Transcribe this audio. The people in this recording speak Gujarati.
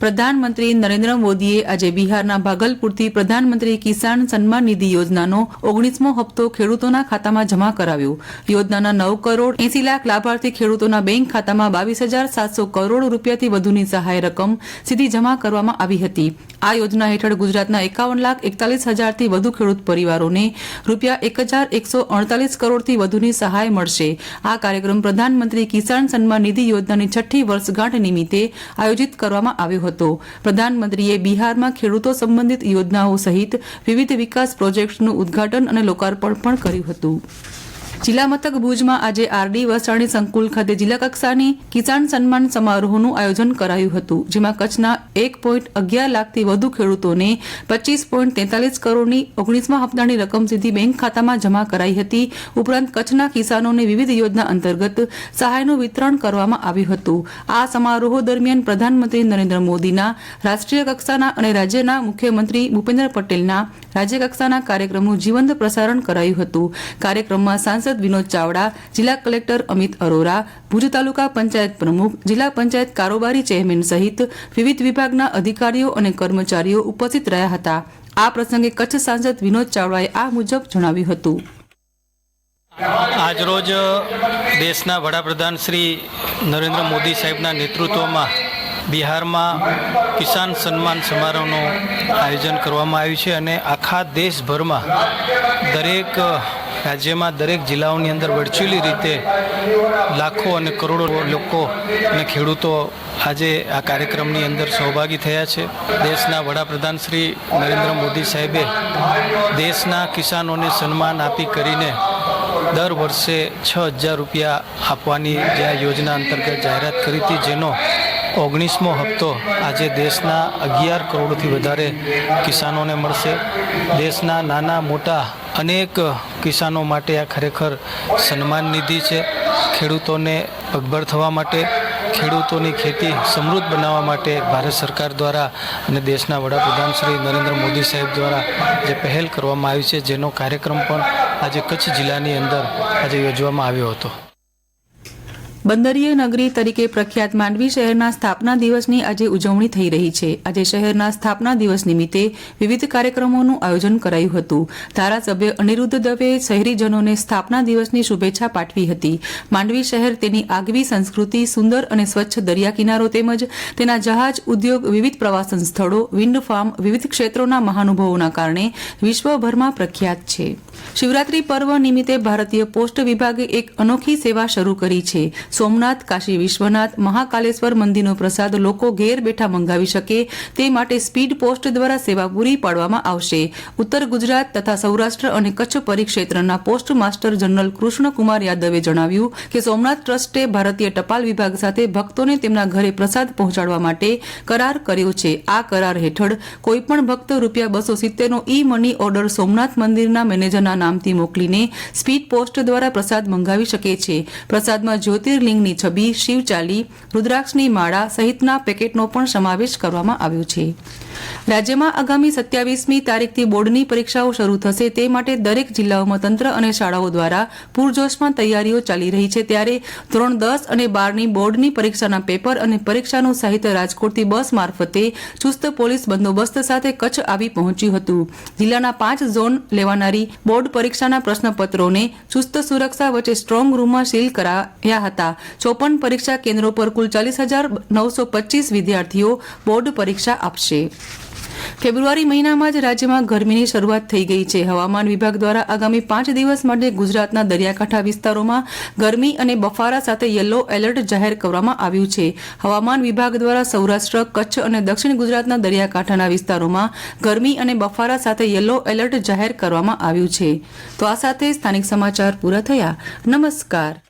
પ્રધાનમંત્રી નરેન્દ્ર મોદીએ આજે બિહારના ભાગલપુરથી પ્રધાનમંત્રી કિસાન સન્માન નિધિ યોજનાનો ઓગણીસમો હપ્તો ખેડૂતોના ખાતામાં જમા કરાવ્યો. યોજનાના નવ કરોડ એસી લાખ લાભાર્થી ખેડૂતોના બેંક ખાતામાં બાવીસ હજાર સાતસો કરોડ રૂપિયાથી વધુની સહાય રકમ સીધી જમા કરવામાં આવી હતી. આ યોજના હેઠળ ગુજરાતના એકાવન લાખ એકતાલીસ હજારથી વધુ ખેડૂત પરિવારોને રૂપિયા એક હજાર એકસો અડતાલીસ કરોડથી વધુની સહાય મળશે. આ કાર્યક્રમ પ્રધાનમંત્રી કિસાન સન્માન નિધિ યોજનાની છઠ્ઠી વર્ષગાંઠ નિમિત્તે આયોજિત કરવામાં આવ્યો હતો. પ્રધાનમંત્રીએ બિહારમાં ખેડૂતો સંબંધિત યોજનાઓ સહિત વિવિધ વિકાસ પ્રોજેક્ટ્સનું ઉદ્ઘાટન અને લોકાર્પણ પણ કર્યું હતું. જિલ્લા મથક ભુજમાં આજે આરડી વસાણી સંકુલ ખાતે જિલ્લા કક્ષાની કિસાન સન્માન સમારોહનું આયોજન કરાયું હતું, જેમાં કચ્છના એક પોઈન્ટ અગિયાર લાખથી વધુ ખેડૂતોને પચીસ પોઈન્ટ તેતાલીસ કરોડની ઓગણીસમા હપ્તાની રકમ સીધી બેંક ખાતામાં જમા કરાઈ હતી. ઉપરાંત કચ્છના કિસાનોને વિવિધ યોજના અંતર્ગત સહાયનું વિતરણ કરવામાં આવ્યું હતું. આ સમારોહ દરમિયાન પ્રધાનમંત્રી નરેન્દ્ર મોદીના રાષ્ટ્રીય કક્ષાના અને રાજ્યના મુખ્યમંત્રી ભૂપેન્દ્ર પટેલના રાજ્યકક્ષાના કાર્યક્રમનું જીવંત પ્રસારણ કરાયું હતું. કાર્યક્રમમાં સાંસદ વિનોદ ચાવડા, જિલ્લા કલેક્ટર અમિત અરોરા, ભુજ તાલુકા પંચાયત પ્રમુખ, જિલ્લા પંચાયત કારોબારી ચેરમેન સહિત વિવિધ વિભાગના અધિકારીઓ અને કર્મચારીઓ ઉપસ્થિત રહ્યા હતા. આ પ્રસંગે કચ્છ સાંસદ વિનોદ ચાવડાએ આ મુજબ જણાવ્યું હતું. આજરોજ દેશના વડાપ્રધાન શ્રી નરેન્દ્ર મોદી સાહેબના નેતૃત્વમાં બિહારમાં કિસાન સન્માન સમારોહનું આયોજન કરવામાં આવ્યું છે અને આખા દેશભરમાં દરેક રાજ્યમાં દરેક જિલ્લાઓની અંદર વર્ચ્યુઅલી રીતે લાખો અને કરોડો લોકો અને ખેડૂતો આજે આ કાર્યક્રમની અંદર સહભાગી થયા છે. દેશના વડાપ્રધાન શ્રી નરેન્દ્ર મોદી સાહેબે દેશના કિસાનોને સન્માન આપી કરીને દર વર્ષે છ હજાર રૂપિયા આપવાની જે આ યોજના અંતર્ગત જાહેરાત કરી હતી, જેનો ઓગણીસમો હપ્તો આજે દેશના અગિયાર કરોડથી વધારે કિસાનોને મળશે. દેશના નાના મોટા અનેક કિસાનો માટે આ ખરેખર સન્માન નિધિ છે. ખેડૂતોને પગભર થવા માટે, ખેડૂતોની ખેતી સમૃદ્ધ બનાવવા માટે ભારત સરકાર દ્વારા અને દેશના વડાપ્રધાન શ્રી નરેન્દ્ર મોદી સાહેબ દ્વારા જે પહેલ કરવામાં આવી છે, જેનો કાર્યક્રમ પણ આજે કચ્છ જિલ્લાની અંદર આજે યોજવામાં આવ્યો હતો. બંદરીય નગરી તરીકે પ્રખ્યાત માંડવી શહેરના સ્થાપના દિવસની આજે ઉજવણી થઈ રહી છે. આજે શહેરના સ્થાપના દિવસ નિમિત્તે વિવિધ કાર્યક્રમોનું આયોજન કરાયું હતું. ધારાસભ્ય અનિરુદ્ધ દવે શહેરીજનોને સ્થાપના દિવસની શુભેચ્છા પાઠવી હતી. માંડવી શહેર તેની આગવી સંસ્કૃતિ, સુંદર અને સ્વચ્છ દરિયા કિનારો તેમજ તેના જહાજ, ઉદ્યોગ, વિવિધ પ્રવાસન સ્થળો, વિન્ડ ફાર્મ, વિવિધ ક્ષેત્રોના મહાનુભાવોના કારણે વિશ્વભરમાં પ્રખ્યાત છે. શિવરાત્રી પર્વ નિમિત્તે ભારતીય પોસ્ટ વિભાગે એક અનોખી સેવા શરૂ કરી છે. સોમનાથ, કાશી વિશ્વનાથ, મહાકાલેશ્વર મંદિરનો પ્રસાદ લોકો ઘેર બેઠા મંગાવી શકે તે માટે સ્પીડ પોસ્ટ દ્વારા સેવા પૂરી પાડવામાં આવશે. ઉત્તર ગુજરાત તથા સૌરાષ્ટ્ર અને કચ્છ પરિક્ષેત્રના પોસ્ટ માસ્ટર જનરલ કૃષ્ણકુમાર યાદવે જણાવ્યું કે સોમનાથ ટ્રસ્ટે ભારતીય ટપાલ વિભાગ સાથે ભક્તોને તેમના ઘરે પ્રસાદ પહોંચાડવા માટે કરાર કર્યો છે. આ કરાર હેઠળ કોઈપણ ભક્ત રૂપિયા બસો સિત્તેરનો ઈ મની ઓર્ડર સોમનાથ મંદિરના મેનેજરના નામથી મોકલીને સ્પીડ પોસ્ટ દ્વારા પ્રસાદ મંગાવી શકે છે. પ્રસાદમાં જ્યોતિર્લિંગની છબી શિવચાલી રુદ્રાક્ષની માળા સહિતના પેકેટનો પણ સમાવેશ કરવામાં આવ્યો છે. રાજ્યમાં આગામી સત્યાવીસમી તારીખથી બોર્ડની પરીક્ષાઓ શરૂ થશે તે માટે દરેક જિલ્લાઓમાં તંત્ર અને શાળાઓ દ્વારા પૂરજોશમાં તૈયારીઓ ચાલી રહી છે. ત્યારે ધોરણ દસ અને બારની બોર્ડની પરીક્ષાના પેપર અને પરીક્ષાનું સાહિત્ય રાજકોટથી બસ મારફતે ચુસ્ત પોલીસ બંદોબસ્ત સાથે કચ્છ આવી પહોંચ્યું હતું. જિલ્લાના પાંચ ઝોન લેવાનારી બોર્ડ પરીક્ષાના પ્રશ્નપત્રોને ચુસ્ત સુરક્ષા વચ્ચે સ્ટ્રોંગ રૂમમાં સીલ કરાયા હતા. ચોપન પરીક્ષા કેન્દ્રો પર કુલ ચાલીસ હજાર નવસો પચીસ વિદ્યાર્થીઓ બોર્ડ પરીક્ષા આપશે. ફેબ્રુઆરી મહિનામાં જ રાજ્યમાં ગરમીની શરૂઆત થઈ ગઈ છે. હવામાન વિભાગ દ્વારા આગામી પાંચ દિવસ માટે ગુજરાતના દરિયાકાંઠા વિસ્તારોમાં ગરમી અને બફારા સાથે યલો એલર્ટ જાહેર કરવામાં આવ્યું છે. હવામાન વિભાગ દ્વારા સૌરાષ્ટ્ર, કચ્છ અને દક્ષિણ ગુજરાતના દરિયાકાંઠાના વિસ્તારોમાં ગરમી અને બફારા સાથે યલો એલર્ટ જાહેર કરવામાં આવ્યું છે. તો આ સાથે સ્થાનિક સમાચાર પૂરા થયા. નમસ્કાર.